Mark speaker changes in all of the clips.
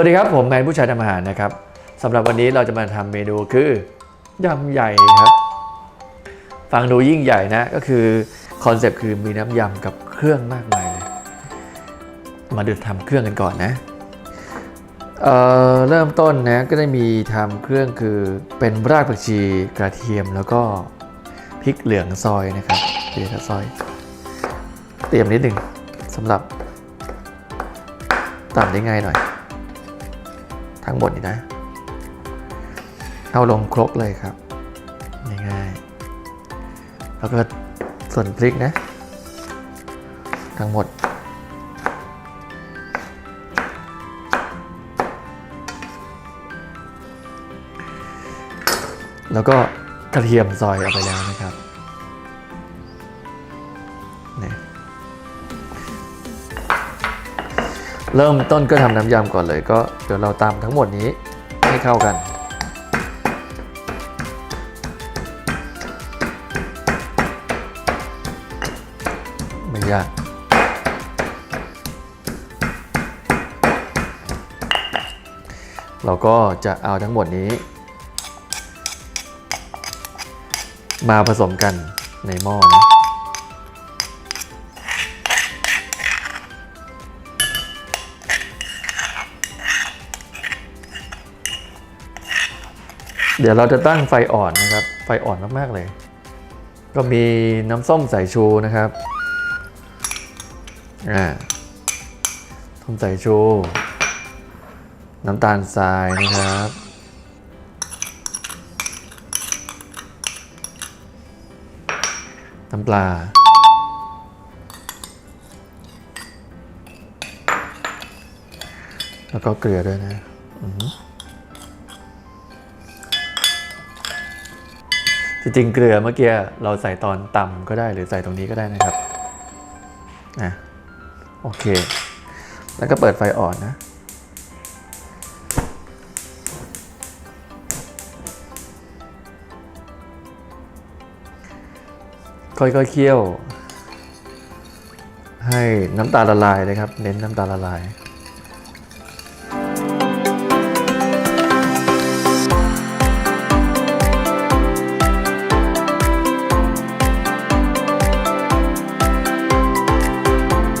Speaker 1: วัสดีครับ ผมแมนผู้ชายทำอาหารนะครับสำหรับวันนี้เราจะมาทำเมนูคือยำใหญ่ครับ ฟังดูยิ่งใหญ่นะก็คือคอนเซปต์คือมีน้ำยำกับเครื่องมากมายเลยมาดูทำเครื่องกันก่อนนะเอ่อเริ่มต้นนะก็ได้มีทำเครื่องคือเป็นรากผักชีกระเทียมแล้วก็พริกเหลืองซอยนะครับเดี๋ยวซอย เตรียมนิดหนึ่งสำหรับตำได้ง่ายหน่อย ทั้งหมดนี่นะ เอาลงครกเลยครับ ง่ายๆ แล้วก็ส่วนพริกนะ ทั้งหมด แล้วก็กระเทียมซอยเอาไปแล้วนะครับ เริ่มต้นก็ทำน้ำยำก่อนเลยก็เดี๋ยวเราตำทั้งหมดนี้ให้เข้ากัน ไม่ยากเราก็จะเอาทั้งหมดนี้ มาผสมกันในหม้อนะ เดี๋ยวเราจะตั้งไฟอ่อนนะครับ ไฟอ่อนมากๆเลย ก็มีน้ำส้มสายชูนะครับอ่าส้มสายชู น้ำตาลทรายนะครับน้ำปลา แล้วก็เกลือด้วยนะ จริงๆเกลือเมื่อกี้เราใส่ตอนตำก็ได้หรือใส่ตรงนี้ก็ได้นะครับอะโอเค แล้วก็เปิดไฟอ่อนนะ ค่อยๆเคี่ยว ให้น้ำตาลละลายนะครับ เน้นน้ำตาลละลาย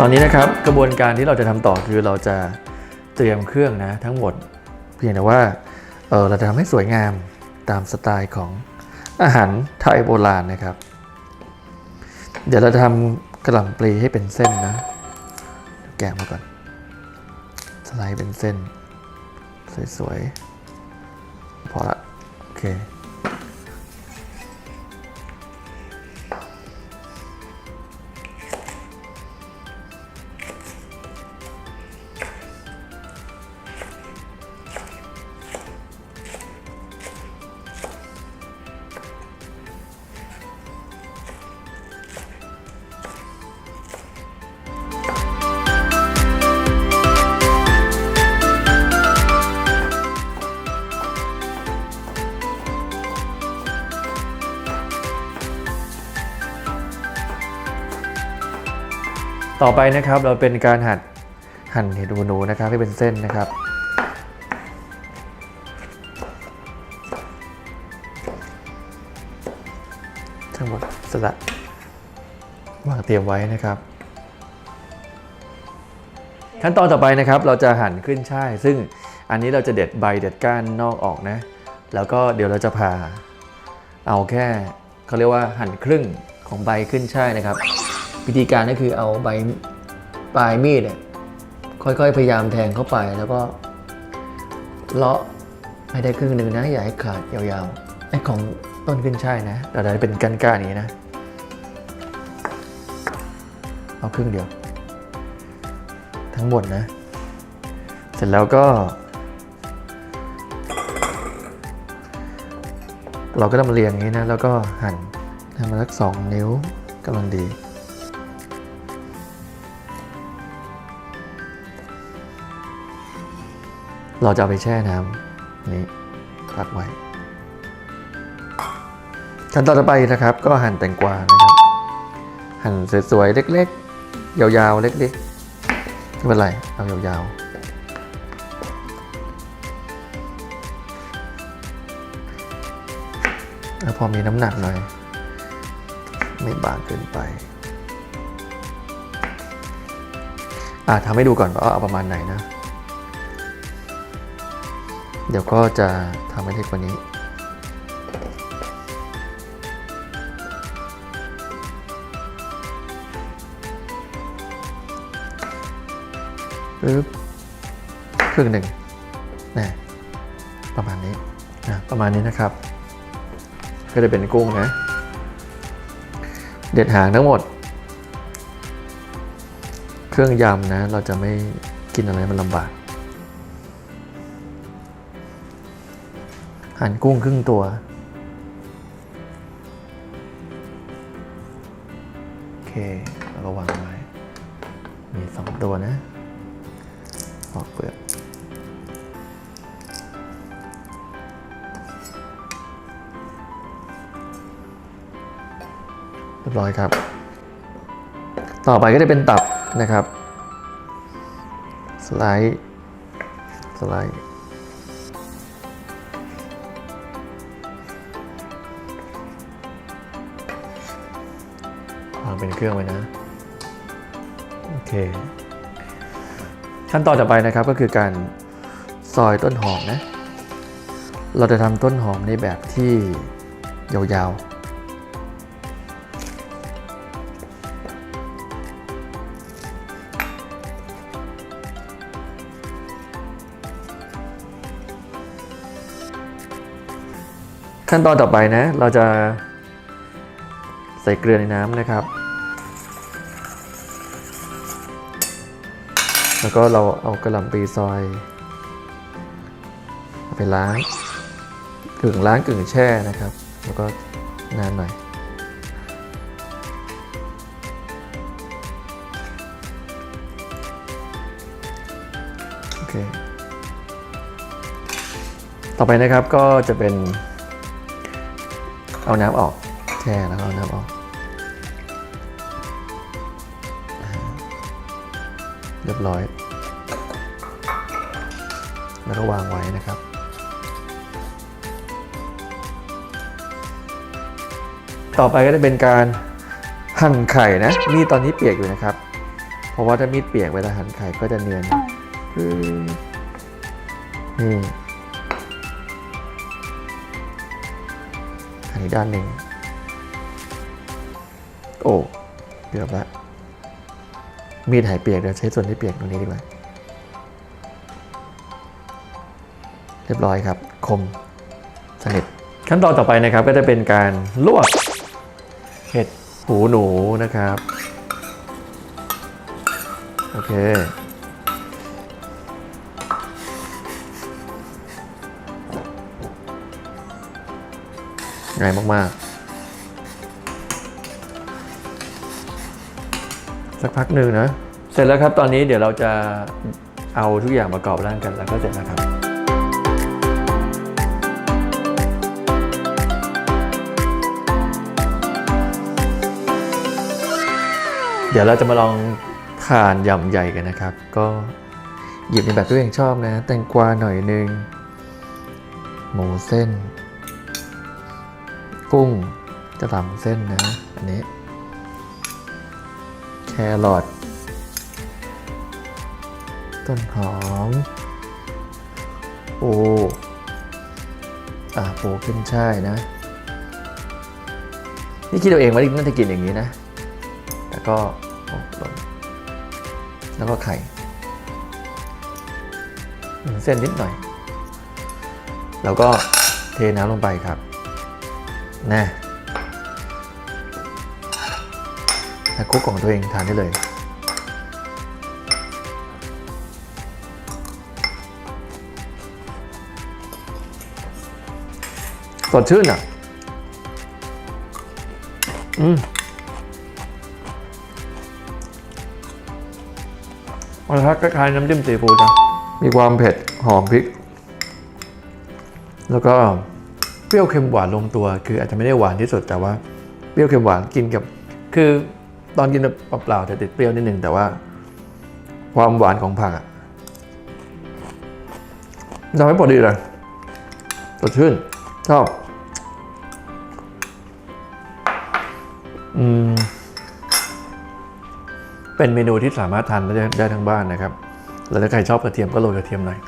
Speaker 1: ตอนนี้นะครับกระบวนการที่เราจะทำต่อคือเราจะเตรียมเครื่องนะทั้งหมด เพียงแต่ว่าเออเราจะทำให้สวยงามตามสไตล์ของอาหารไทยโบราณนะครับ เดี๋ยวเราจะทำกระหล่ำปลีให้เป็นเส้นนะ แกะมาก่อน สไลด์เป็นเส้น สวยๆ พอละ โอเค ต่อไปนะครับเราเป็นการหั่นหั่นเห็ดหูหนูนะครับให้เป็นเส้นนะครับ ทั้งหมดสละวางเตรียมไว้นะครับ ขั้นตอนต่อไปนะครับเราจะหั่นขึ้นช่าย ซึ่งอันนี้เราจะเด็ดใบเด็ดก้านนอกออกนะ แล้วก็เดี๋ยวเราจะผ่าเอาแค่เขาเรียกว่าหั่นครึ่งของใบขึ้นช่ายนะครับ วิธีการก็คือเอาใบปลายมีดเนี่ยค่อยๆ พยายามแทงเข้าไปแล้วก็เลาะให้ได้ครึ่งหนึ่งนะอย่าให้ขาดยาวๆไอ้ของต้นขึ้นช่ายนะเราได้เป็นก้านๆอย่างนี้นะ เอาครึ่งเดียว ทั้งหมดนะ เสร็จแล้วก็ เราก็ต้องมาเรียงอย่างนี้นะ แล้วก็หั่นให้มันสักสองนิ้วกำลังดี เราจะเอาไปแช่น้ำนี่พักไว้ ขั้นตอนต่อไปนะครับ ก็หั่นแตงกวานะครับ หั่นสวยๆเล็ก ๆ ยาวๆเล็กๆไม่เป็นไรเอายาวๆแล้วพอมีน้ำหนักหน่อย ไม่บางเกินไป อ่าทำให้ดูก่อนว่าเอาประมาณไหนนะ เดี๋ยวก็จะทำให้เล็กกว่านี้ ปึ๊บครึ่งหนึ่งนะประมาณนี้นะประมาณนี้นะครับ ก็จะเป็นกุ้งนะ เด็ดหางทั้งหมด เครื่องยำนะ เราจะไม่กินอะไรมันลำบาก หั่นกุ้งครึ่งตัว โอเคแล้วก็วางไว้ มีสองตัวนะปอกเปลือกเรียบร้อยครับ ต่อไปก็จะเป็นตับนะครับ สไลด์ สไลด์ วางเป็นเครื่องไว้นะ โอเค ขั้นตอนต่อไปนะครับก็คือการซอยต้นหอมนะ เราจะทำต้นหอมในแบบที่ยาวๆขั้นตอนต่อไปนะ เราจะใส่เกลือในน้ำนะครับ แล้วก็เราเอากระหล่ำปีซอยไปล้างกึ่งล้างกึ่งแช่นะครับ แล้วก็นานหน่อย โอเค ต่อไปนะครับก็จะเป็น เอาน้ำออกแช่แล้วเอาน้ำออก เรียบร้อย แล้วก็วางไว้นะครับ ต่อไปก็จะเป็นการหั่นไข่นะ มีดตอนนี้เปียกอยู่นะครับ เพราะว่าถ้ามีดเปียกเวลาหั่นไข่ก็จะเนียนปึ๊บนี่หั่นอีกด้านหนึ่งโอ้ เกือบละ มีดหายเปียกเดี๋ยวใช้ส่วนที่เปียกตรงนี้ดีกว่า เรียบร้อยครับ คมสนิทขั้นตอนต่อไปนะครับก็จะเป็นการลวกเห็ดหูหนูนะครับ โอเคง่ายมากๆ สักพักหนึ่งนะ เสร็จแล้วครับตอนนี้เดี๋ยวเราจะเอาทุกอย่างประกอบร่างกันแล้วก็เสร็จแล้วครับเดี๋ยวเราจะมาลองทานยำใหญ่กันนะครับ ก็หยิบในแบบที่ตัวเองชอบนะ แตงกวาหน่อยหนึง หมูเส้น กุ้งจะตำเส้นนะ อันนี้ ครอทต้นหอมปูอ่าปูขึ้นช่ายนะ นี่คิดเอาเองว่าน่าจะกินอย่างนี้นะ แล้วก็หล่นแล้วก็ไข่เส้นนิดหน่อย แล้วก็เทน้ำลงไปครับนะ แล้วคลุกของตัวเองทานได้เลย สดชื่นอะ อืมมันคล้ายๆน้ำจิ้มซีฟู้ดนะมีความเผ็ดหอมพริก แล้วก็เปรี้ยวเค็มหวานลงตัว คืออาจจะไม่ได้หวานที่สุดแต่ว่า เปรี้ยวเค็มหวานกินกับ คือ ตอนกินเปล่าๆจะติดเปรี้ยวนิดนึงแต่ว่า ความหวานของผักอะทำให้พอดีเลยสดชื่นชอบอืมเป็นเมนูที่สามารถทานได้ได้ทั้งบ้านนะครับ แล้วถ้าใครชอบกระเทียมก็โรยกระเทียมหน่อย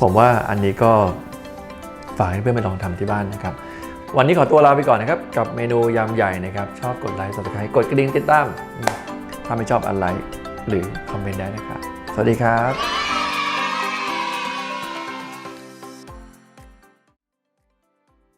Speaker 1: ผมว่าอันนี้ก็ฝากให้เพื่อนไปลองทำที่บ้านนะครับ วันนี้ขอตัวลาไปก่อนนะครับ กับเมนูยำใหญ่นะครับ ชอบกดไลค์สับสไครต์กดกระดิ่งติดตาม ถ้าไม่ชอบอะไรหรือคอมเมนต์ได้นะครับ สวัสดีครับ